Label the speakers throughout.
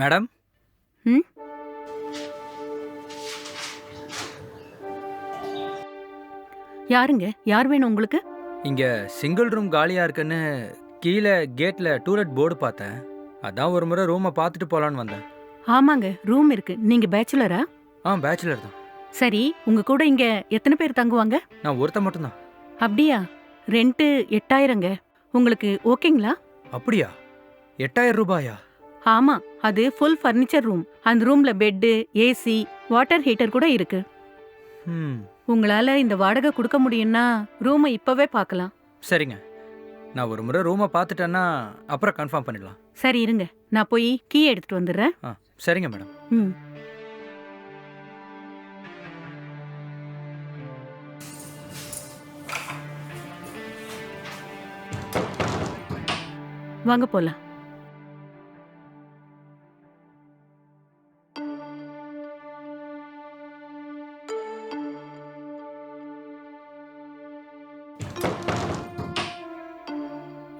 Speaker 1: Madam?
Speaker 2: ம்? யாருங்க? யார் வேணும் உங்களுக்கு?
Speaker 1: இங்க சிங்கிள் ரூம் காலியா இருக்குன்னு கீழே கேட்ல டூலெட் போர்டு பார்த்தேன். அதான் ஒரு முறை ரூமை பார்த்துட்டு போலான்னு வந்தேன்.
Speaker 2: ஆமாங்க ரூம் இருக்கு. நீங்க பேச்சுலரா
Speaker 1: ஆ பேச்சுலர் தான்.
Speaker 2: சரி உங்க கூட இங்க எத்தனை பேர் தங்குவாங்க?
Speaker 1: நான் ஒருத்தன் மட்டும்தான்.
Speaker 2: அப்படியா? ரெண்ட் எட்டாயிரங்க. உங்களுக்கு ஓகேங்களா?
Speaker 1: அப்படியா? எட்டாயிரம் ரூபாயா?
Speaker 2: ஆமா அது ஃபுல் ஃபர்னிச்சர் ரூம் அந்த ரூம்ல பெட்டு ஏசி வாட்டர் ஹீட்டர் கூட இருக்கு.
Speaker 1: ம்
Speaker 2: உங்களால இந்த வாடகை கொடுக்க முடியும்னா ரூமை இப்பவே பார்க்கலாம்.
Speaker 1: சரிங்க. நான் ஒரு முறை ரூமை பார்த்துட்டேன்னா அப்புறம் கன்ஃபார்ம் பண்ணிடலாம்.
Speaker 2: சரி இருங்க. நான் போய் கீ எடுத்துட்டு வந்துடுறேன்.
Speaker 1: சரிங்க மேடம்.
Speaker 2: ம். வாங்க போலாம்.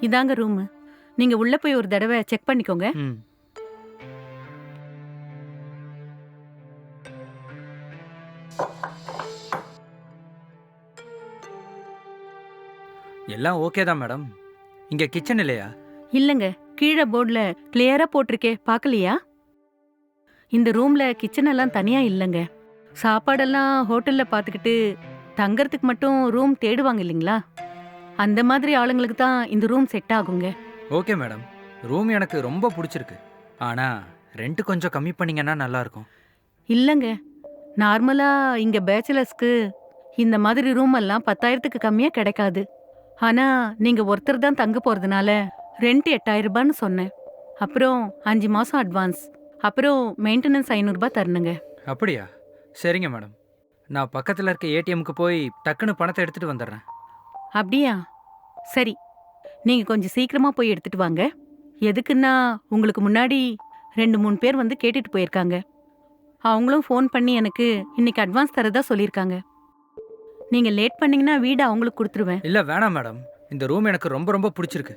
Speaker 2: இதாங்க ரூம் நீங்க உள்ள போய் ஒரு தடவை செக் பண்ணிக்கோங்க.
Speaker 1: ம். எல்லாம் ஓகே தான் மேடம் இங்க கிச்சன் இல்லையா?
Speaker 2: இல்லங்க. கீழே போர்டுல கிளியரா போட்டிருக்கே. பார்க்கலையா? இந்த ரூம்ல கிச்சன் எல்லாம் தனியா இல்லங்க. சாப்பாடெல்லாம் ஹோட்டல்ல பார்த்துக்கிட்டு தங்கறதுக்கு மட்டும் ரூம் தேடுவாங்க இல்லைங்களா? அந்த மாதிரி ஆளுங்களுக்கு தான் இந்த ரூம் செட் ஆகுங்க.
Speaker 1: ஓகே மேடம் ரூம் எனக்கு ரொம்ப பிடிச்சிருக்கு. ஆனா ரெண்ட் கொஞ்சம் கம்மி பண்ணீங்கன்னா நல்லா இருக்கும்
Speaker 2: இல்லங்க நார்மலா இங்க பேச்சுலர்ஸ்க்கு இந்த மாதிரி ரூம் எல்லாம் பத்தாயிரத்துக்கு கம்மியா கிடைக்காது. ஆனா நீங்க ஒருத்தர் தான் தங்க போறதுனால ரெண்ட் எட்டாயிரம் ரூபான்னு சொன்னேன். அப்புறம் அஞ்சு மாசம் அட்வான்ஸ் அப்புறம் மெயின்டெனன்ஸ் ஐநூறுரூபா தரணுங்க.
Speaker 1: அப்படியா? சரிங்க மேடம் நான் பக்கத்தில் இருக்க ஏடிஎம்க்கு போய் டக்குன்னு பணத்தை எடுத்துட்டு வந்துடுறேன்.
Speaker 2: அப்படியா? சரி நீங்க கொஞ்சம் சீக்கிரமா போய் எடுத்துட்டு வாங்க. எதுக்குன்னா உங்களுக்கு முன்னாடி ரெண்டு மூணு பேர் வந்து கேட்டுட்டு போயிருக்காங்க. அவங்களும் ஃபோன் பண்ணி எனக்கு இன்னைக்கு அட்வான்ஸ் தரதா சொல்லியிருக்காங்க. நீங்க லேட் பண்ணீங்கன்னா வீடு அவங்களுக்கு கொடுத்துருவேன்.
Speaker 1: இல்லை வேணாம் மேடம் இந்த ரூம் எனக்கு ரொம்ப ரொம்ப பிடிச்சிருக்கு.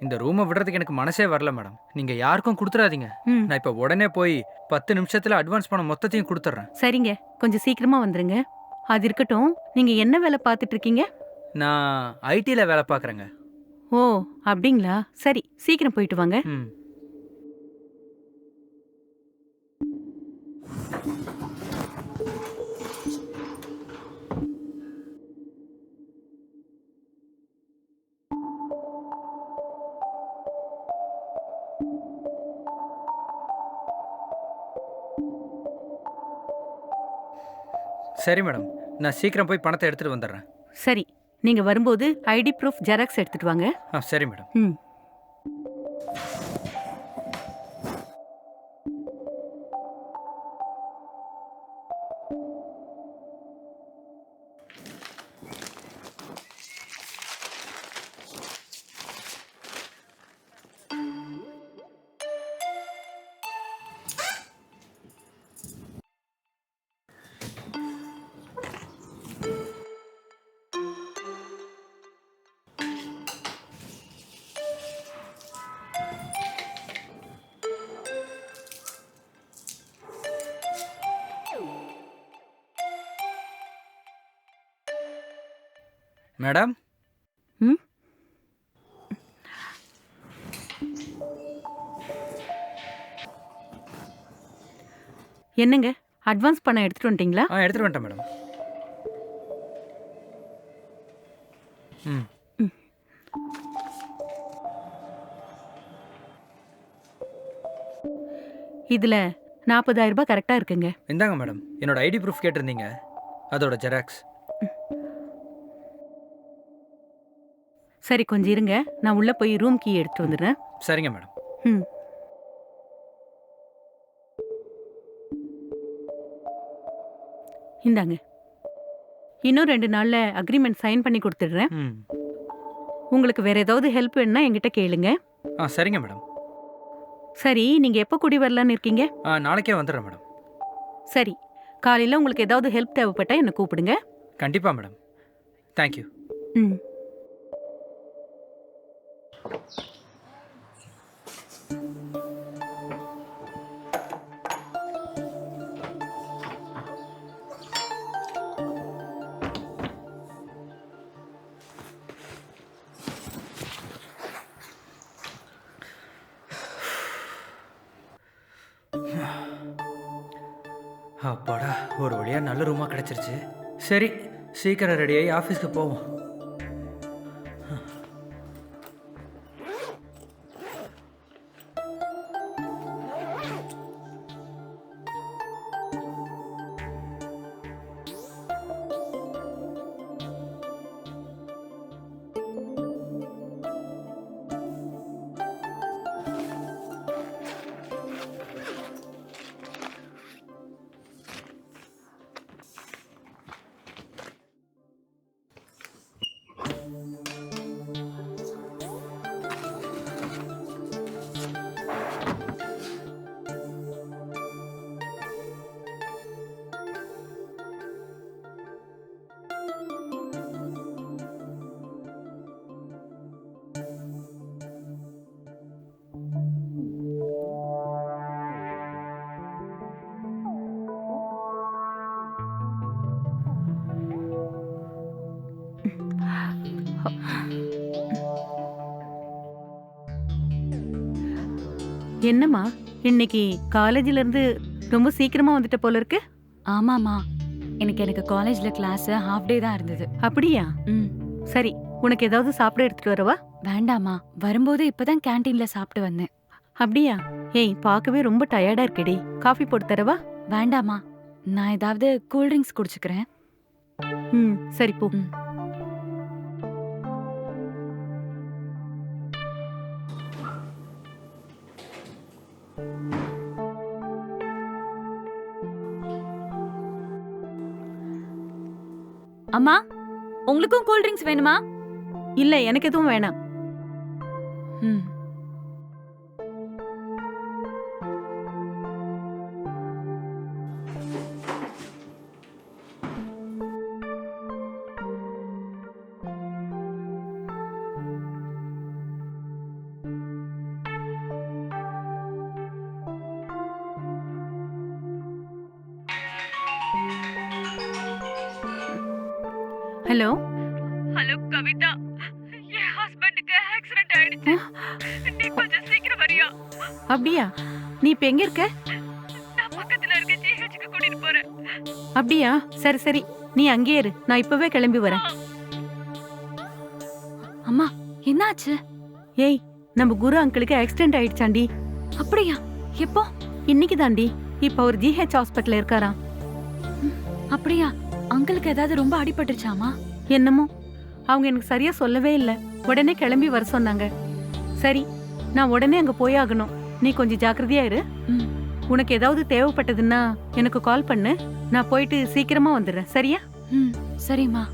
Speaker 1: இந்த ரூமை விடுறதுக்கு எனக்கு மனசே வரல மேடம் நீங்கள் யாருக்கும் கொடுத்துடாதீங்க.
Speaker 2: ம்.
Speaker 1: நான் இப்போ உடனே போய் பத்து நிமிஷத்தில் அட்வான்ஸ் பணம் மொத்தத்தையும் கொடுத்துட்றேன்.
Speaker 2: சரிங்க கொஞ்சம் சீக்கிரமா வந்துருங்க. அது இருக்கட்டும் நீங்க என்ன வேலை பார்த்துட்டு இருக்கீங்க?
Speaker 1: நான் ஐடியில் வேலை பார்க்குறேங்க.
Speaker 2: ஓ அப்படிங்களா? சரி சீக்கிரம் போயிட்டு வாங்க.
Speaker 1: ம். சரி மேடம் நான் சீக்கிரம் போய் பணத்தை எடுத்துகிட்டு வந்துடுறேன்.
Speaker 2: சரி. நீங்க வரும்போது ஐடி ப்ரூஃப் ஜெராக்ஸ் எடுத்துட்டு வாங்க.
Speaker 1: ஆ சரி மேடம்.
Speaker 2: ம்.
Speaker 1: மேடம்.
Speaker 2: ம்? என்னங்க? அட்வான்ஸ் பணம் எடுத்துட்டு வந்துட்டீங்களா?
Speaker 1: ஆ எடுத்துகிட்டு வந்துட்டேன் மேடம். ம்.
Speaker 2: இதுல நாற்பதாயிரம் ரூபாய் கரெக்டா இருக்குங்க.
Speaker 1: இந்தாங்க மேடம். என்னோட ஐடி ப்ரூஃப் கேட்டிருந்தீங்க. அதோட ஜெராக்ஸ்
Speaker 2: சரி கொஞ்சம் இருங்க. நான் உள்ள போய் ரூம் கீ எடுத்துட்டு வந்துடுறேன்.
Speaker 1: சரிங்க மேடம்.
Speaker 2: ம். இந்தாங்க. இன்னும் ரெண்டு நாள்ல அக்ரிமெண்ட் சைன் பண்ணி கொடுத்துடுறேன்.
Speaker 1: ம்.
Speaker 2: உங்களுக்கு வேற ஏதாவது ஹெல்ப் வேணும்னா என்கிட்ட கேளுங்க.
Speaker 1: ஆ சரிங்க மேடம்.
Speaker 2: சரி நீங்க எப்போ குடி வரலான்னு இருக்கீங்க?
Speaker 1: ஆ நாளைக்கே வந்துடுறேன் மேடம்.
Speaker 2: சரி காலையில உங்களுக்கு ஏதாவது ஹெல்ப் தேவைப்பட்டா என்ன கூப்பிடுங்க.
Speaker 1: கண்டிப்பாக மேடம். தேங்க்யூ
Speaker 2: ம்.
Speaker 1: அப்பாடா ஒரு வழியாக நல்ல ரூமாக கிடச்சிருச்சு. சரி சீக்கிரம் ரெடியாகி ஆஃபீஸ்க்கு போவோம்.
Speaker 2: என்னம்மா? இன்னைக்கு காலேஜ்ல இருந்து ரொம்ப சீக்கிரமா வந்துட்ட போல இருக்கு.
Speaker 3: ஆமாமா எனக்கு எனக்கு காலேஜ்ல கிளாஸ் ஹாஃப் டே தான் இருந்தது.
Speaker 2: அப்படியா?
Speaker 3: ம்.
Speaker 2: சரி உனக்கு ஏதாவது சாப்பிட எடுத்துட்டு வரவா?
Speaker 3: வேண்டாமா வரும்போது இப்பதான் கேண்டீன்ல சாப்பிட்டு வந்தேன்.
Speaker 2: அப்படியா? ஏய் பார்க்கவே ரொம்ப டயர்டா இருக்கேடி. காஃபி போட்டு தரவா?
Speaker 3: வேண்டாமா நான் ஏதாவது கூல் ட்ரிங்க்ஸ் குடிச்சுக்கிறேன்.
Speaker 2: ம் சரி போ.
Speaker 3: ம். அம்மா உங்களுக்கும் கூல் ட்ரிங்க்ஸ் வேணுமா?
Speaker 2: இல்ல எனக்கு எதுவும் வேணாம்.
Speaker 3: ம்.
Speaker 2: ஹலோ
Speaker 4: ஹலோ கவிதா என் ஹஸ்பண்டுக்கு ஆக்சிடென்ட் ஆயிடுச்சு நீ கொஞ்சம் சீக்கிரம் வரியா?
Speaker 2: அப்படியா? நீ இப்ப எங்க இருக்க?
Speaker 4: நான் பக்கத்துல இருக்க ஜிஹெச்க்கு கூட்டிட்டு போறேன்.
Speaker 2: அப்படியா? சரி சரி. நீ அங்கேயே இரு. நான் இப்பவே கிளம்பி வரேன்.
Speaker 3: அம்மா என்னாச்சு?
Speaker 2: ஏய் நம்ம குரு அங்கிளுக்கு ஆக்சிடென்ட் ஆயிடுச்சாண்டி.
Speaker 3: அப்படியா? எப்போ?
Speaker 2: இன்னைக்கு தாண்டி இப்ப அவர் ஜிஹெச் ஹாஸ்பிட்டல்ல இருக்காராம்.
Speaker 3: அப்படியா? அங்கிளுக்கு ஏதாவது ரொம்ப அடிபட்டுருச்சாமா?
Speaker 2: என்னமோ? அவங்க எனக்கு சரியா சொல்லவே இல்ல. உடனே கிளம்பி வர சொன்னாங்க. சரி நான் உடனே அங்க போய் ஆகணும். நீ கொஞ்சம் ஜாக்கிரதையா இரு. உனக்கு ஏதாவது தேவைப்பட்டதுன்னா எனக்கு கால் பண்ணு. நான் போயிட்டு சீக்கிரமா வந்துடுறேன். சரியா?
Speaker 3: ம் சரிம்மா.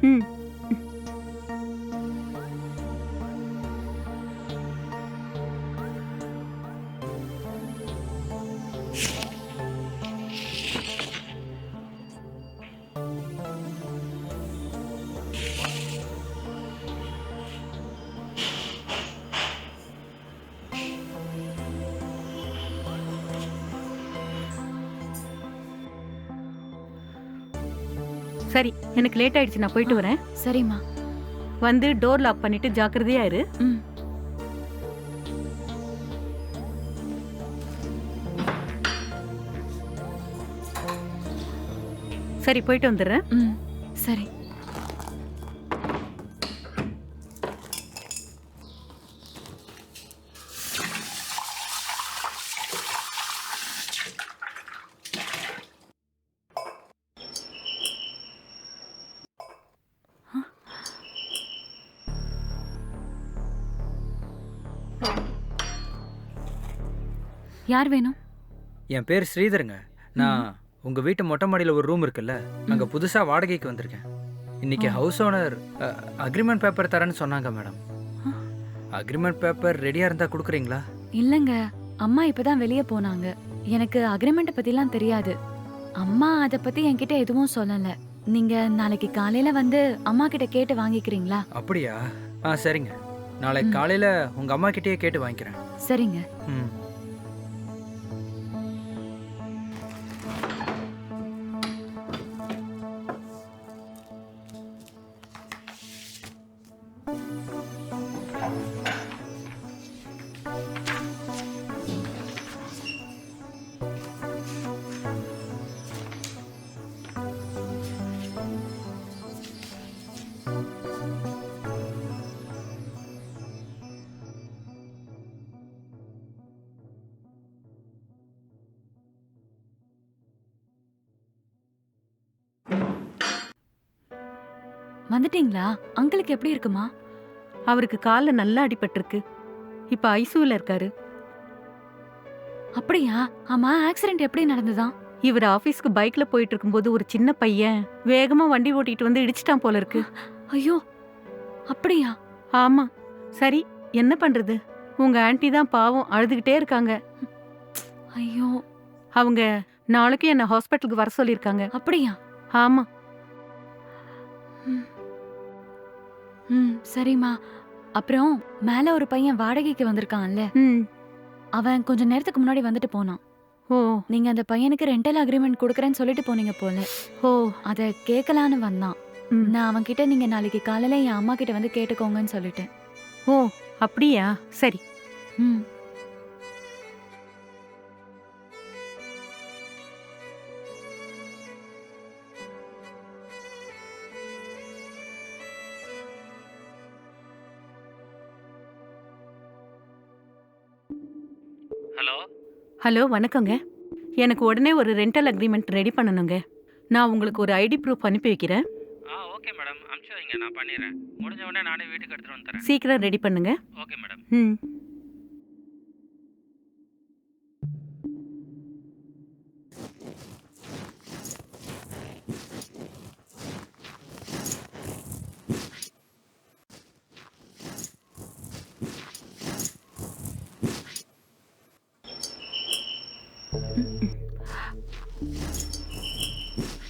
Speaker 2: ம். எனக்கு லேட் ஆயிடுச்சு நான் போயிட்டு வரேன்.
Speaker 3: சரிம்மா.
Speaker 2: வந்து டோர் லாக் பண்ணிட்டு ஜாக்கிரதையா இரு.
Speaker 3: ம்.
Speaker 2: சரி போயிட்டு வந்துடுறேன்.
Speaker 3: ம். யார் வேணும்?
Speaker 1: என் பேர் ஸ்ரீதருங்க. நான் உங்கள் வீட்டு மொட்டை மாடியில் ஒரு ரூம் இருக்குல்ல அங்கே புதுசாக வாடகைக்கு வந்திருக்கேன். இன்னைக்கு ஹவுஸ் ஓனர் அக்ரிமெண்ட் பேப்பர் தரேன்னு சொன்னாங்க மேடம். அக்ரிமெண்ட் பேப்பர் ரெடியாக இருந்தால் கொடுக்குறீங்களா?
Speaker 3: இல்லைங்க அம்மா இப்பதான் வெளியே போனாங்க. எனக்கு அக்ரிமெண்ட்டை பத்திலாம் தெரியாது. அம்மா அதை பத்தி என்கிட்ட எதுவும் சொல்லல. நீங்க நாளைக்கு காலையில வந்து அம்மா கிட்ட கேட்டு வாங்கிக்கிறீங்களா?
Speaker 1: அப்படியா? ஆ சரிங்க. நாளைக்கு. காலையில் உங்கள் அம்மா கிட்டேயே கேட்டு வாங்கிக்கிறேன்.
Speaker 3: சரிங்க.
Speaker 1: ம்.
Speaker 3: வந்துட்டீங்களா? அங்கிளுக்கு எப்படி இருக்குமா?
Speaker 2: அவருக்கு காலில் நல்லா அடிபட்டிருக்கு. இப்ப ஐசியூல இருக்காரு.
Speaker 3: அப்படியா? ஆமா ஆக்சிடென்ட் எப்படி நடந்ததா
Speaker 2: இவர் ஆபீஸ்க்கு பைக்ல போயிட்டு இருக்கும்போது ஒரு சின்ன பையன் வேகமா வண்டி ஓட்டிட்டு வந்து இடிச்சிட்டான் போல இருக்கு.
Speaker 3: ஐயோ! அப்படியா?
Speaker 2: ஆமா. சரி என்ன பண்றது? உங்க ஆன்ட்டி தான் பாவம் அழுதுகிட்டே இருக்காங்க.
Speaker 3: ஐயோ!
Speaker 2: அவங்க நாளைக்கு என்ன ஹாஸ்பிட்டலுக்கு வர சொல்லியிருக்காங்க.
Speaker 3: அப்படியா?
Speaker 2: ஆமா.
Speaker 3: ம். சரிம்மா. அப்புறம் மேல ஒரு பையன் வாடகைக்கு வந்திருக்கான்ல.
Speaker 2: ம்.
Speaker 3: அவன் கொஞ்ச நேரத்துக்கு முன்னாடி வந்துட்டு போனான்.
Speaker 2: ஓ.
Speaker 3: நீங்க அந்த பையனுக்கு ரெண்டல் அக்ரிமெண்ட் கொடுக்கறேன்னு சொல்லிட்டு போனீங்க போல.
Speaker 2: ஓ.
Speaker 3: அத கேட்கலான்னு வந்தான்.
Speaker 2: ம்.
Speaker 3: நான் அவன் கிட்ட நீங்க நாளைக்கு காலையில என் அம்மா கிட்ட வந்து கேட்டுக்கோங்கன்னு சொல்லிட்டேன்.
Speaker 2: ஓ அப்படியா? சரி.
Speaker 3: ம்.
Speaker 1: ஹலோ
Speaker 2: வணக்கங்க. எனக்கு உடனே ஒரு ரெண்டல் அக்ரிமெண்ட் ரெடி பண்ணணுங்க. நான் உங்களுக்கு ஒரு ஐடி ப்ரூஃப் அனுப்பி வைக்கிறேன்.
Speaker 1: ஆ ஓகே மேடம் அனுப்பிச்சு வைங்க நான் பண்ணிடுறேன். முடிஞ்ச உடனே நானே வீட்டுக்கு எடுத்துகிட்டு வந்து தரேன்.
Speaker 2: சீக்கிரம் ரெடி பண்ணுங்க.
Speaker 1: ஓகே மேடம்
Speaker 2: ம்.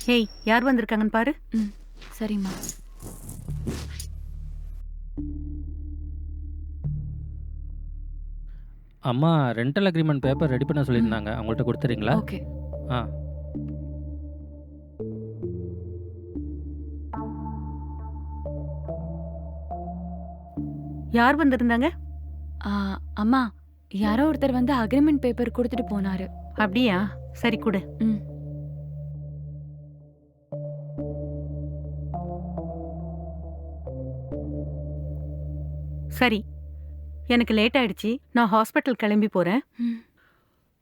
Speaker 2: ஏய் யார் வந்திருக்காங்கன்னு பாரு.
Speaker 3: ம் சரிம்மா.
Speaker 5: அம்மா ரெண்டல் அக்ரிமெண்ட் பேப்பர் ரெடி பண்ண சொல்லியிருந்தாங்க. அவங்கள்ட்ட கொடுத்துறீங்களா?
Speaker 3: ஓகே.
Speaker 5: ஆ.
Speaker 2: யார் வந்திருந்தாங்க?
Speaker 3: ஆ, அம்மா யாரோ ஒருத்தர் வந்து அக்ரிமெண்ட் பேப்பர் கொடுத்துட்டு போனாரு.
Speaker 2: அப்படியா? சரி கொடு.
Speaker 3: ம்.
Speaker 2: சரி. எனக்கு லேட் ஆயிடுச்சு. நான் ஹாஸ்பிட்டல் கிளம்பி போறேன்.
Speaker 3: ம்.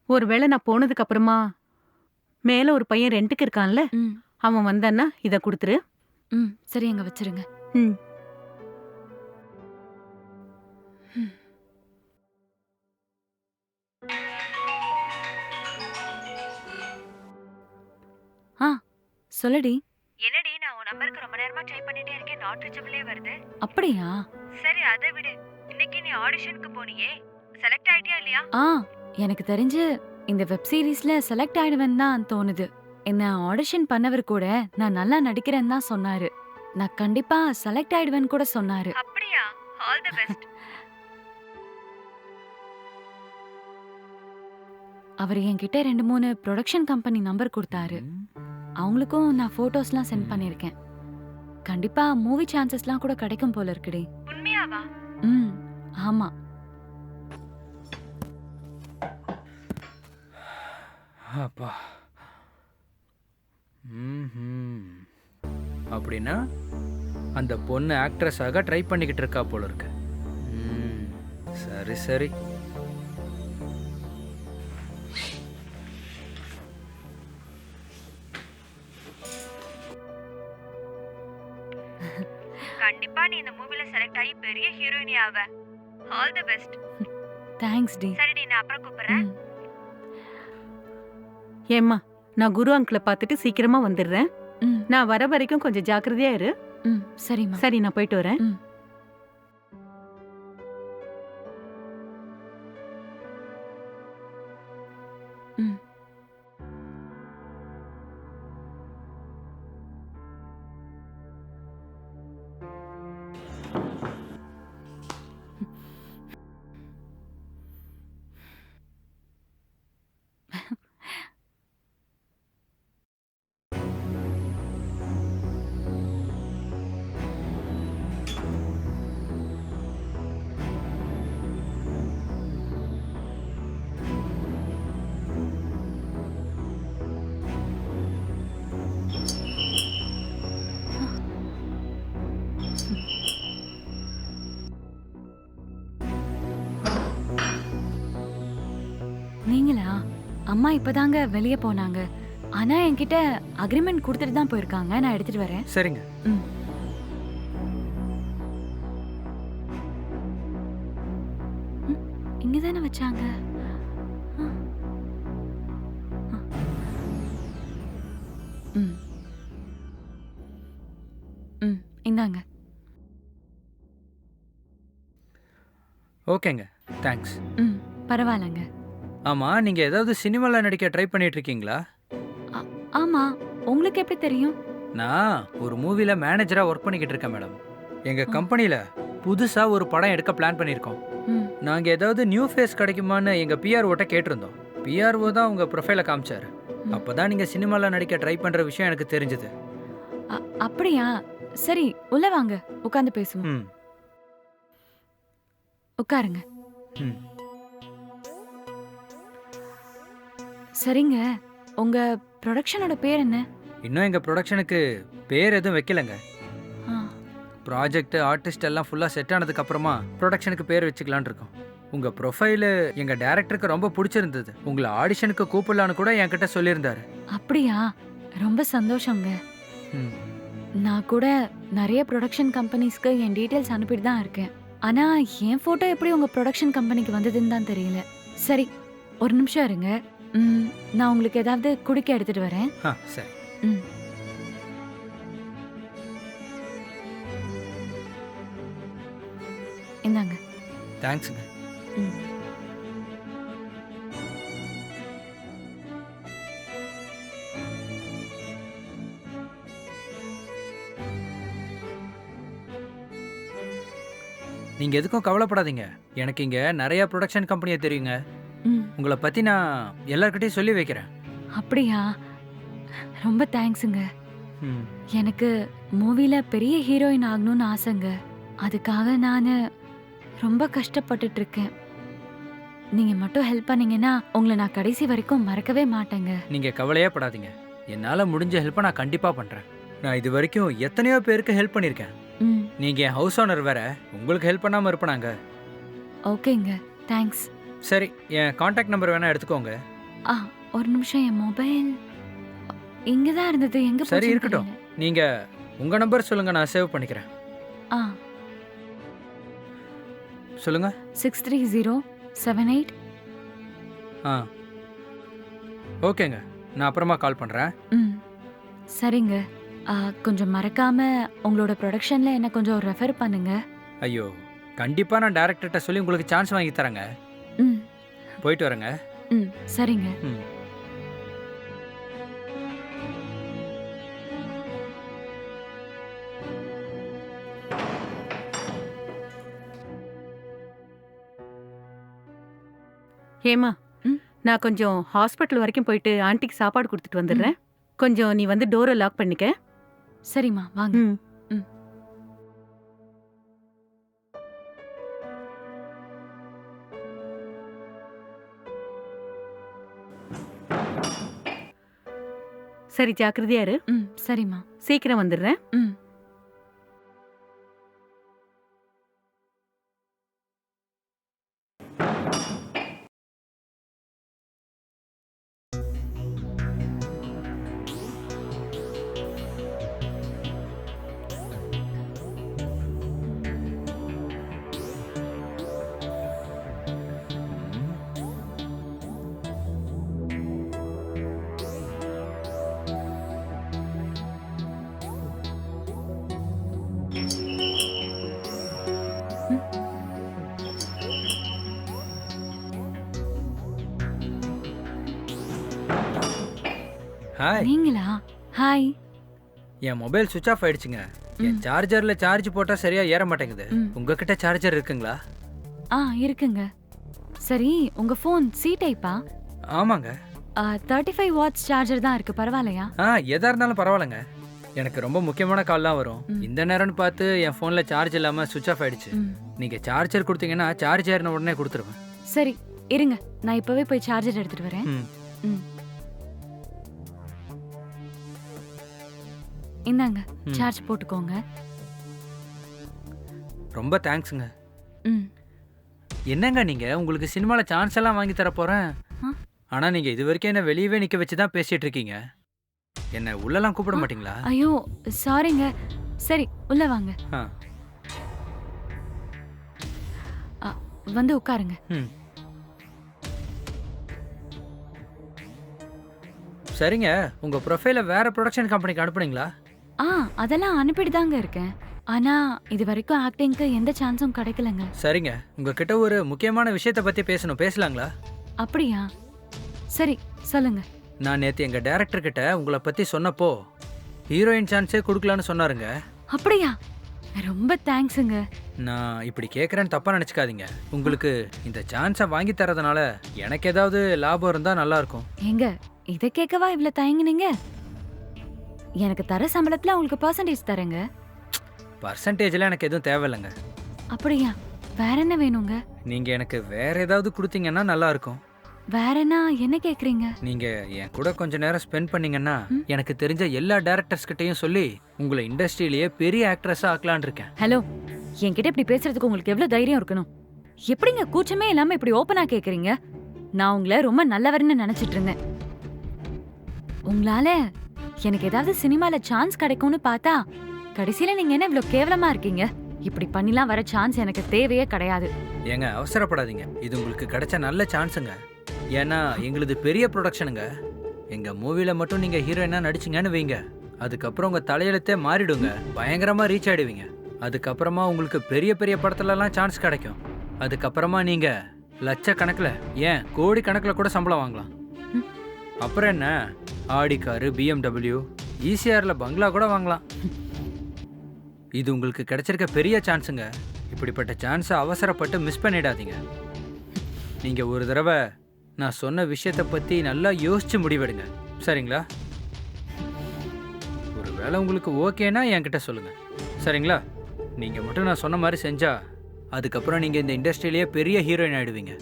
Speaker 2: ஒருவேளை நான் போனதுக்கு அப்புறமா மேல ஒரு பையன் ரெண்டுக்கு இருக்கான்ல?
Speaker 3: ம்.
Speaker 2: அவன் வந்தான்னா இதை கொடுத்துரு.
Speaker 3: ம். சரி அங்க வச்சிருங்க.
Speaker 2: ம்.
Speaker 3: ஆ சொல்லடி.
Speaker 4: என்னடி? நம்பருக்கு ரொம்ப நேரமா ட்ரை பண்ணிட்டே இருக்கேன். நாட் ரீச்சபிளே வருது.
Speaker 3: அப்படியா?
Speaker 4: சரி அதை விடு. இன்னைக்கு நீ ஆடிஷனுக்கு போனியே. செலக்ட் ஆயிட்டியா இல்லையா?
Speaker 3: ஆ எனக்கு தெரிஞ்சு இந்த வெப் சீரிஸ்ல செலக்ட் ஆயிடுவேன் தான் தோணுது. என்ன ஆடிஷன் பண்ணவர் கூட நான் நல்லா நடிக்கிறேன்னு தான் சொன்னாரு. நான் கண்டிப்பா செலக்ட் ஆயிடுவேன்னு கூட சொன்னாரு.
Speaker 4: அப்படியா? ஆல் தி பெஸ்ட்
Speaker 3: அவர் என்கிட்ட ரெண்டு மூணு ப்ரொடக்ஷன் கம்பெனி நம்பர் கொடுத்தாரு. அவங்களுக்கும் நான் போட்டோஸ்லாம் சென்ட் பண்ணியிருக்கேன். கண்டிப்பா மூவி சான்சஸ்லாம் கூட கிடைக்கும் போல இருக்குடி.
Speaker 4: உண்மையாவா?
Speaker 3: ம் ஆமா.
Speaker 1: அப்பா. ம்ஹும். அப்படின்னா அந்த பொண்ணு ஆக்ட்ரஸாக ட்ரை பண்ணிக்கிட்டு இருக்கா போல இருக்கு. ம், சரி சரி.
Speaker 3: தேங்க்ஸ் டி.
Speaker 4: சரிடி நான் அப்புறம் கூப்பிடுறேன்.
Speaker 2: ஏம்மா நான் குரு அங்கிளை பார்த்துட்டு சீக்கிரமா வந்துடுறேன்.
Speaker 3: ம்.
Speaker 2: நான் வர வரைக்கும் கொஞ்சம் ஜாக்கிரதையா இரு.
Speaker 3: ம் சரிம்மா.
Speaker 2: சரி நான் போயிட்டு வரேன்.
Speaker 3: ம். நீங்களா? அம்மா இப்பதாங்க வெளியே போனாங்க. ஆனா என்கிட்ட அக்ரிமெண்ட் கொடுத்துட்டு தான் போயிருக்காங்க. நான் எடுத்துட்டு வரேன்.
Speaker 1: சரிங்க.
Speaker 3: ம். இங்க தானே வச்சாங்க? ம். ம் இந்தாங்க.
Speaker 1: ஓகேங்க. தேங்க்ஸ்.
Speaker 3: ம் பரவாயில்லங்க.
Speaker 1: ஆமாம் நீங்கள் ஏதாவது சினிமாவில் நடிக்க ட்ரை பண்ணிட்டு இருக்கீங்களா
Speaker 3: ஆமா. உங்களுக்கு எப்படி தெரியும்?
Speaker 1: நான் ஒரு மூவியில் மேனேஜராக ஒர்க் பண்ணிக்கிட்டு இருக்கேன் மேடம் எங்கள்
Speaker 3: ஆ.
Speaker 1: கம்பெனியில் புதுசாக ஒரு படம் எடுக்க பிளான் பண்ணியிருக்கோம்.
Speaker 3: ம்.
Speaker 1: நாங்கள் ஏதாவது நியூ ஃபேஸ் கிடைக்குமான்னு எங்கள் பிஆர்ஓட்ட கேட்டிருந்தோம். பிஆர்ஓ தான் உங்கள் ப்ரொஃபைலை காமிச்சார்.
Speaker 3: ம்.
Speaker 1: அப்போ தான் நீங்கள் சினிமாவில் நடிக்க ட்ரை பண்ணுற விஷயம் எனக்கு தெரிஞ்சது.
Speaker 3: அ- அப்படியா? சரி உள்ள வாங்க. உட்காந்து பேசுவோம்.
Speaker 1: ம்.
Speaker 3: உட்காருங்க.
Speaker 1: ம்.
Speaker 3: சரிங்க. உங்க ப்ரொடக்ஷனோட பேர் என்ன?
Speaker 1: இன்னும் எங்கள் ப்ரொடக்ஷனுக்கு பேர் எதுவும் வைக்கலங்க.
Speaker 3: ஆ,
Speaker 1: ப்ராஜெக்ட் ஆர்டிஸ்ட் எல்லாம் ஃபுல்லாக செட் ஆனதுக்கு அப்புறமா ப்ரொடக்ஷனுக்கு பேர் வச்சுக்கலான்னு இருக்கோம். உங்கள் ப்ரொஃபைலு எங்கள் டேரக்டருக்கு ரொம்ப பிடிச்சிருந்தது. உங்களை ஆடிஷனுக்கு கூப்பிடலான்னு கூட என்கிட்ட சொல்லியிருந்தாரு.
Speaker 3: அப்படியா? ரொம்ப சந்தோஷங்க.
Speaker 1: ம்.
Speaker 3: நான் கூட நிறைய ப்ரொடக்ஷன் கம்பெனிஸ்க்கு என் டீட்டெயில்ஸ் அனுப்பிட்டு தான் இருக்கேன். ஆனா என் போட்டோ எப்படி உங்க ப்ரொடக்ஷன் கம்பெனிக்கு வந்ததுன்னு தான் தெரியல. சரி ஒரு நிமிஷம் இருங்க. ம், நான் உங்களுக்கு ஏதாவது குடிக்க எடுத்துட்டு வரேன்.
Speaker 1: ஆ சரி.
Speaker 3: ம். இந்தாங்க.
Speaker 1: தேங்க்ஸுங்க.
Speaker 3: ம்.
Speaker 1: நீங்கள் எதுக்கும் கவலைப்படாதீங்க. எனக்கு இங்கே நிறைய ப்ரொடக்ஷன் கம்பெனியை தெரியுங்க. உங்களை பற்றி நான் எல்லார்கிட்டையும் சொல்லி வைக்கிறேன்.
Speaker 3: அப்படியா? ரொம்ப தேங்க்ஸுங்க.
Speaker 1: ம்.
Speaker 3: எனக்கு மூவில பெரிய ஹீரோயின் ஆகணும்னு ஆசைங்க. அதுக்காக நான் ரொம்ப கஷ்டப்பட்டுட்டு இருக்கேன் நீங்க மட்டும் ஹெல்ப் பண்ணீங்கன்னா உங்களை நான் கடைசி வரைக்கும் மறக்கவே மாட்டேங்க.
Speaker 1: நீங்கள் கவலையே படாதீங்க. என்னால் முடிஞ்ச ஹெல்ப்பை நான் கண்டிப்பாக பண்ணுறேன் நான் இது வரைக்கும் எத்தனையோ பேருக்கு ஹெல்ப் பண்ணியிருக்கேன்.
Speaker 3: ம்.
Speaker 1: நீங்கள் என் ஹவுஸ் ஓனர் வேற. உங்களுக்கு ஹெல்ப் பண்ணாமல் இருப்பனாங்க.
Speaker 3: ஓகேங்க. தேங்க்ஸ்.
Speaker 1: சரி என் காண்டாக்ட் நம்பர் வேணால் எடுத்துக்கோங்க.
Speaker 3: ஆ ஒரு நிமிஷம் என் மொபைல் இங்க தான் இருந்தது எங்க
Speaker 1: சரி, இருக்கட்டும். நீங்கள் உங்கள் நம்பர் சொல்லுங்கள் நான் சேவ் பண்ணிக்கிறேன்.
Speaker 3: ஆ.
Speaker 1: சொல்லுங்கள்
Speaker 3: six three zero seven eight.
Speaker 1: ஆ. ஓகேங்க நான் அப்புறமா கால் பண்ணுறேன்
Speaker 3: ம். சரிங்க. கொஞ்சம் மறக்காம உங்களோட ப்ரொடக்ஷன்ல என்ன கொஞ்சம் ரெஃபர் பண்ணுங்க.
Speaker 1: ஐயோ கண்டிப்பாக நான் டேரக்டர்கிட்ட சொல்லி உங்களுக்கு சான்ஸ் வாங்கி தரேங்க.
Speaker 3: ம்.
Speaker 1: போயிட்டு வரேங்க.
Speaker 3: ம் சரிங்க.
Speaker 1: ம்.
Speaker 2: ஏமா
Speaker 3: ம்?
Speaker 2: நான் கொஞ்சம் ஹாஸ்பிட்டல் வரைக்கும் போயிட்டு ஆன்ட்டிக்கு சாப்பாடு கொடுத்துட்டு வந்துடுறேன். கொஞ்சம் நீ வந்து டோரை லாக் பண்ணிக்க.
Speaker 3: சரிம்மா வாங்க.
Speaker 2: ம். சரி ஜாக்கிரதையா இரு.
Speaker 3: ம் சரிம்மா.
Speaker 2: சீக்கிரம் வந்துடுறேன்.
Speaker 3: ம்.
Speaker 1: என் மொபைல் சுவிச் ஆஃப் ஆயிடுச்சுங்க. என். சார்ஜரில் சார்ஜ் போட்டால் சரியாக ஏற மாட்டேங்குது. உங்ககிட்ட சார்ஜர் இருக்குங்களா?
Speaker 3: ஆ இருக்குங்க. சரி உங்க ஃபோன் சி டைப்பா
Speaker 1: ஆமாங்க.
Speaker 3: தேர்ட்டி ஃபைவ் வாட்ஸ் சார்ஜர் தான் இருக்கு பரவாயில்லையா?
Speaker 1: ஆ எதா இருந்தாலும் பரவாயில்லைங்க. எனக்கு ரொம்ப முக்கியமான கால்லாம் வரும். இந்த நேரம்னு பார்த்து என் ஃபோனில் சார்ஜ் இல்லாமல் சுவிச் ஆஃப் ஆயிடுச்சு.
Speaker 3: ம்.
Speaker 1: நீங்கள் சார்ஜர் கொடுத்தீங்கன்னா சார்ஜ் ஏறின உடனே கொடுத்துருவேன்.
Speaker 3: சரி இருங்க. நான் இப்பவே போய் சார்ஜர் எடுத்துட்டு வரேன்.
Speaker 1: ம்.
Speaker 3: இந்தாங்க சார்ஜ் போட்டுக்கோங்க.
Speaker 1: ரொம்ப தேங்க்ஸுங்க
Speaker 3: ம்.
Speaker 1: என்னங்க நீங்கள் உங்களுக்கு சினிமாவில் சான்ஸ் எல்லாம் வாங்கி தர போகிறேன்
Speaker 3: ஆ?
Speaker 1: ஆனால் நீங்கள் இது வரைக்கும் என்னை வெளியவே நிற்க வச்சு தான் பேசிகிட்டு இருக்கீங்க. என்னை உள்ளெல்லாம் கூப்பிட மாட்டீங்களா?
Speaker 3: ஐயோ சாரிங்க சரி உள்ள வாங்க.
Speaker 1: ஆ.
Speaker 3: அ, வந்து உட்காருங்க.
Speaker 1: ம். சரிங்க உங்கள் ப்ரொஃபைலை வேறு ப்ரொடக்ஷன் கம்பெனிக்கு அனுப்புனீங்களா?
Speaker 3: ஆ அதெல்லாம் அனுப்பிட்டு தாங்க இருக்கேன். ஆனா இது வரைக்கும் ஆக்டிங்க்கு எந்த சான்ஸும் கிடைக்கலங்க.
Speaker 1: சரிங்க. உங்ககிட்ட ஒரு முக்கியமான விஷயத்தை பத்தி பேசணும். பேசலாங்களா?
Speaker 3: அப்படியா? சரி சொல்லுங்க.
Speaker 1: நான் நேத்து எங்க டைரக்டர் கிட்ட உங்களை பத்தி சொன்னப்போ ஹீரோயின் சான்ஸே கொடுக்கலான்னு சொன்னாருங்க.
Speaker 3: அப்படியா? ரொம்ப தேங்க்ஸுங்க
Speaker 1: நான் இப்படி கேட்குறேன்னு தப்பா நினச்சிக்காதீங்க. உங்களுக்கு இந்த சான்ஸை வாங்கி தரதுனால எனக்கு ஏதாவது லாபம் இருந்தால் நல்லா இருக்கும்.
Speaker 3: ஏங்க இதை கேட்கவா இவ்ளோ தயங்குனீங்க? எனக்கு தர சம்பளத்துல உங்களுக்கு பர்சன்டேஜ் தரேங்க.
Speaker 1: பர்சன்டேஜ்லாம் எனக்கு எதுவும் தேவையில்லைங்க.
Speaker 3: அப்படியா? வேற என்ன வேணுங்க?
Speaker 1: நீங்க எனக்கு வேற ஏதாவது கொடுத்தீங்கன்னா நல்லா இருக்கும்.
Speaker 3: வேற என்ன என்ன கேக்குறீங்க?
Speaker 1: நீங்க என் கூட கொஞ்ச நேரம் ஸ்பெண்ட் பண்ணீங்கன்னா. எனக்கு தெரிஞ்ச எல்லா டேரக்டர்ஸ் கிட்டயும் சொல்லி உங்களை இண்டஸ்ட்ரியிலேயே பெரிய ஆக்ட்ரஸா ஆக்கலான் இருக்கேன்.
Speaker 3: ஹலோ என்கிட்ட இப்படி பேசுறதுக்கு உங்களுக்கு எவ்வளவு தைரியம் இருக்கணும்? எப்படிங்க கூச்சமே இல்லாம இப்படி ஓப்பனா கேக்குறீங்க? நான் உங்களை ரொம்ப நல்லவர்னு நினைச்சிட்டு இருந்தேன். உங்களால எனக்கு ஏதாவது சினிமால சான்ஸ் கிடைக்கும்னு பார்த்தா கடைசியில நீங்க என்ன இவ்வளவு கேவலமா இருக்கீங்க? இப்படி பண்ணிலாம் வர சான்ஸ் எனக்கு தேவையே கிடையாது.
Speaker 1: ஏங்க அவசரப்படாதீங்க. இது உங்களுக்கு கிடைச்ச நல்ல சான்ஸுங்க ஏன்னா எங்களுது பெரிய ப்ரொடக்ஷனுங்க எங்க மூவில மட்டும் நீங்க ஹீரோயினா நடிச்சீங்கன்னு வைங்க. அதுக்கப்புறம் உங்க தலையெழுத்தே மாறிடுங்க. பயங்கரமா ரீச் ஆயிடுவீங்க. அதுக்கப்புறமா உங்களுக்கு பெரிய பெரிய படத்துலலாம் சான்ஸ் கிடைக்கும். அதுக்கப்புறமா நீங்க லட்சக்கணக்கில் ஏன் கோடி கணக்கில் கூட சம்பளம் வாங்கலாம். அப்புறம் என்ன? ஆடி காரு பிஎம்டபிள்யூ ஈசிஆரில் பங்களா கூட வாங்கலாம். இது உங்களுக்கு கிடைச்சிருக்க பெரிய சான்ஸுங்க. இப்படிப்பட்ட சான்ஸை அவசரப்பட்டு மிஸ் பண்ணிடாதீங்க. நீங்கள் ஒரு தடவை நான் சொன்ன விஷயத்தை பற்றி நல்லா யோசித்து முடிவெடுங்க. சரிங்களா? ஒரு வேளை உங்களுக்கு ஓகேனா என்கிட்ட சொல்லுங்கள் சரிங்களா? நீங்கள் மட்டும் நான் சொன்ன மாதிரி செஞ்சால் அதுக்கப்புறம் நீங்கள் இந்த இண்டஸ்ட்ரியிலேயே பெரிய ஹீரோயின் ஆயிடுவீங்க.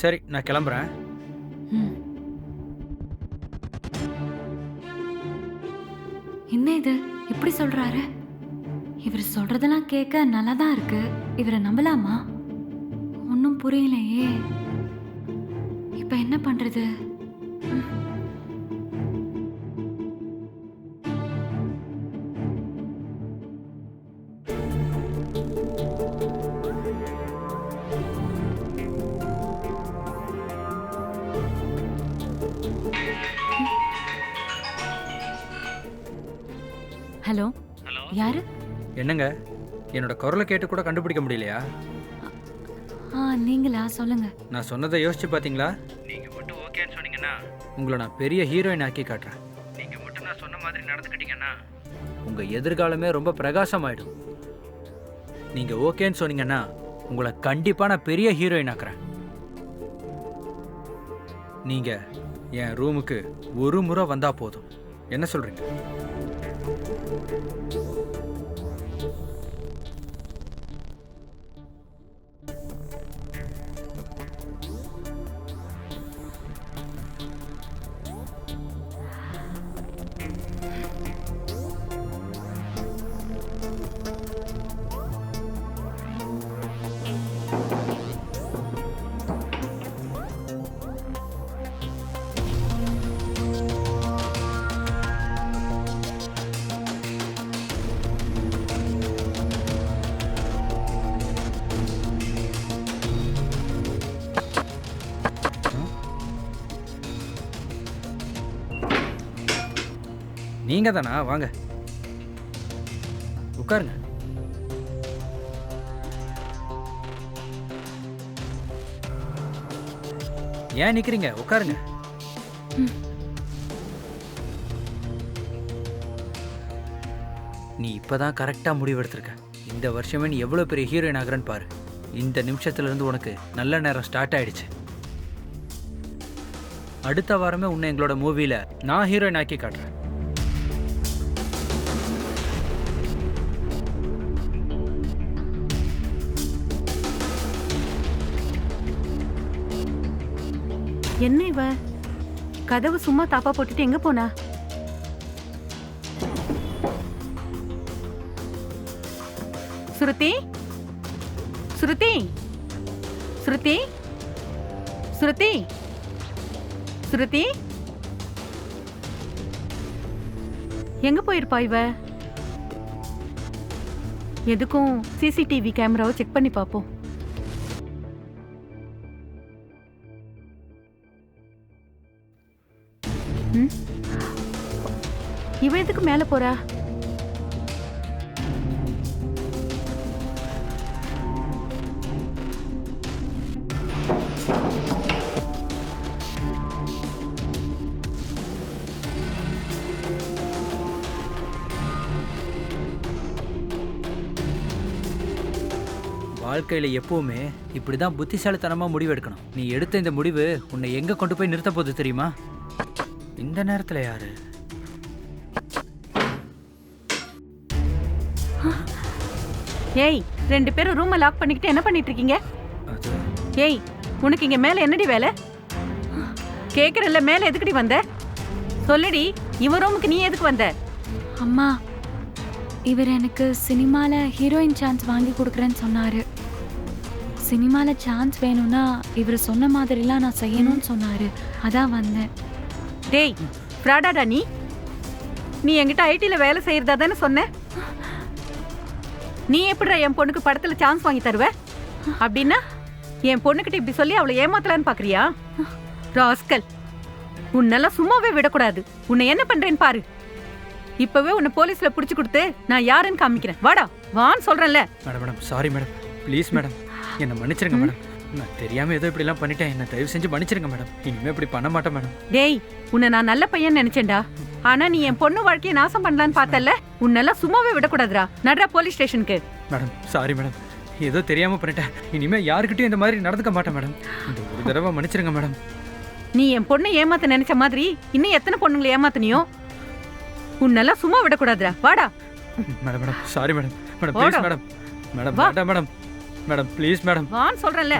Speaker 1: சரி நான் கிளம்புறேன்.
Speaker 3: என்ன இது? இப்படி சொல்றாரு? இவர் சொல்றதெல்லாம் கேட்க நல்லா தான் இருக்கு. இவரை நம்பலாமா? ஒன்றும் புரியலையே. இப்ப என்ன பண்றது? ஹலோ?
Speaker 1: ஹலோ?
Speaker 3: யாரு?
Speaker 1: என்னங்க? என்னோட குரலை கேட்டு கூட கண்டுபிடிக்க முடியலையா?
Speaker 3: ஆ நீங்களா? சொல்லுங்க.
Speaker 1: நான் சொன்னதை யோசிச்சு பார்த்தீங்களா நீங்கள் மட்டும் ஓகேன்னு சொன்னீங்கன்னா? உங்களை நான் பெரிய ஹீரோயின் ஆக்கி காட்டுறேன். நீங்கள் மட்டும் நான் சொன்ன மாதிரி நடந்துக்கிட்டீங்கன்னா? உங்கள் எதிர்காலமே ரொம்ப பிரகாசமாயிடும். நீங்கள் ஓகேன்னு சொன்னீங்கன்னா உங்களை கண்டிப்பாக நான் பெரிய ஹீரோயின் ஆக்குறேன். நீங்கள் என் ரூமுக்கு ஒரு முறை வந்தால் போதும். என்ன சொல்கிறீங்க நீங்கள் தானா வாங்க. உட்காருங்க. ஏன் நிக்கிறீங்க? உட்காருங்க. நீ இப்பதான் கரெக்டா முடிவெடுத்திருக்க. இந்த வருஷமே நீ எவ்வளவு பெரிய ஹீரோயின் ஆகுறன்னு பாரு. இந்த நிமிஷத்துல இருந்து உனக்கு நல்ல நேரம் ஸ்டார்ட் ஆயிடுச்சு. அடுத்த வாரமே உன்னை எங்களோட மூவில நான் ஹீரோயின் ஆக்கி காட்டுறேன்.
Speaker 2: என்ன இவ? கதவு சும்மா தாப்பா போட்டுட்டு எங்க போனா? ஸ்ருதி ஸ்ருதி ஸ்ருதி ஸ்ருதி ஸ்ருதி எங்க போயிருப்பா இவ? எதுக்கும் சிசிடிவி கேமராவை செக் பண்ணி பார்ப்போம் இவன் எதுக்கு மேல போறா?
Speaker 1: வாழ்க்கையில இப்படி தான் புத்திசாலித்தனமா முடிவு எடுக்கணும். நீ எடுத்த இந்த முடிவு உன்னை எங்க கொண்டு போய் நிறுத்த போகுது தெரியுமா? இந்த நேரத்தில் யாரு?
Speaker 2: ஏய் ரெண்டு பேரும் ரூமை லாக் பண்ணிக்கிட்டு என்ன பண்ணிட்டு இருக்கீங்க ஏய் உனக்கு இங்க மேல என்னடி வேலை? கேக்குறல்ல மேல எதுக்குடி வந்த? சொல்லுடி இவன் ரூமுக்கு நீ எதுக்கு வந்த?
Speaker 3: அம்மா இவர் எனக்கு சினிமால ஹீரோயின் சான்ஸ் வாங்கி கொடுக்குறேன்னு சொன்னாரு. சினிமால சான்ஸ் வேணும்னா இவர் சொன்ன மாதிரிலாம் நான் செய்யணும்னு சொன்னாரு. அதான் வந்தேன்.
Speaker 2: டேய் ஃப்ராடாடா நீ? நீ என்கிட்ட ஐடில வேலை செய்யறதா தானே சொன்ன? நீ எப்படிடா என் பொண்ணுக்கு படத்துல சான்ஸ் வாங்கி தருவ? அப்படின்னா என் பொண்ணுகிட்ட இப்படி சொல்லி அவளை ஏமாத்தலான்னு பாக்குறியா? ராஸ்கல் உன்னெல்லாம் சும்மாவே விடக்கூடாது. உன்னை என்ன பண்றேன்னு பாரு. இப்பவே உன்னை போலீஸ்ல புடிச்சு கொடுத்து நான் யாருன்னு காமிக்கிறேன். வாடா வான்னு சொல்றேன்ல.
Speaker 1: Madam madam sorry madam. Please madam என்னை மன்னிச்சிருங்க மேடம். நான் தெரியாம ஏதோ இப்படிலாம் பண்ணிட்டேன். என்ன தயவு செஞ்சு மன்னிச்சிருங்க மேடம். இனிமே இப்படி பண்ண மாட்டேன் மேடம்.
Speaker 2: டேய் உன்னை நான் நல்ல பையன் நினைச்சேன்டா. ஆனா நீ என் பொண்ணு வாழ்க்கையை நாசம் பண்ணலான்னு பார்த்தல்ல? உன்னெல்லாம் சும்மாவே விடக்கூடாதுடா. நடரா போலீஸ் ஸ்டேஷனுக்கு.
Speaker 1: Madam sorry madam. ஏதோ தெரியாம பண்ணிட்டேன். இனிமே யாருக்கிட்டையும் இந்த மாதிரி நடந்துக்க மாட்டேன் மேடம். இந்த ஒரு தடவை மன்னிச்சிருங்க மேடம்.
Speaker 2: நீ என் பொண்ணை ஏமாத்த நினைச்ச மாதிரி இன்னும் எத்தனை பொண்ணுங்களை ஏமாத்தனியோ? உன்னெல்லாம் சும்மா விடக்கூடாதுடா. வாடா.
Speaker 1: Madam madam sorry madam. Madam. Please madam. Madam. வேண்டாம் மேடம். Madam please madam.
Speaker 2: வான்னு சொல்றேன்ல.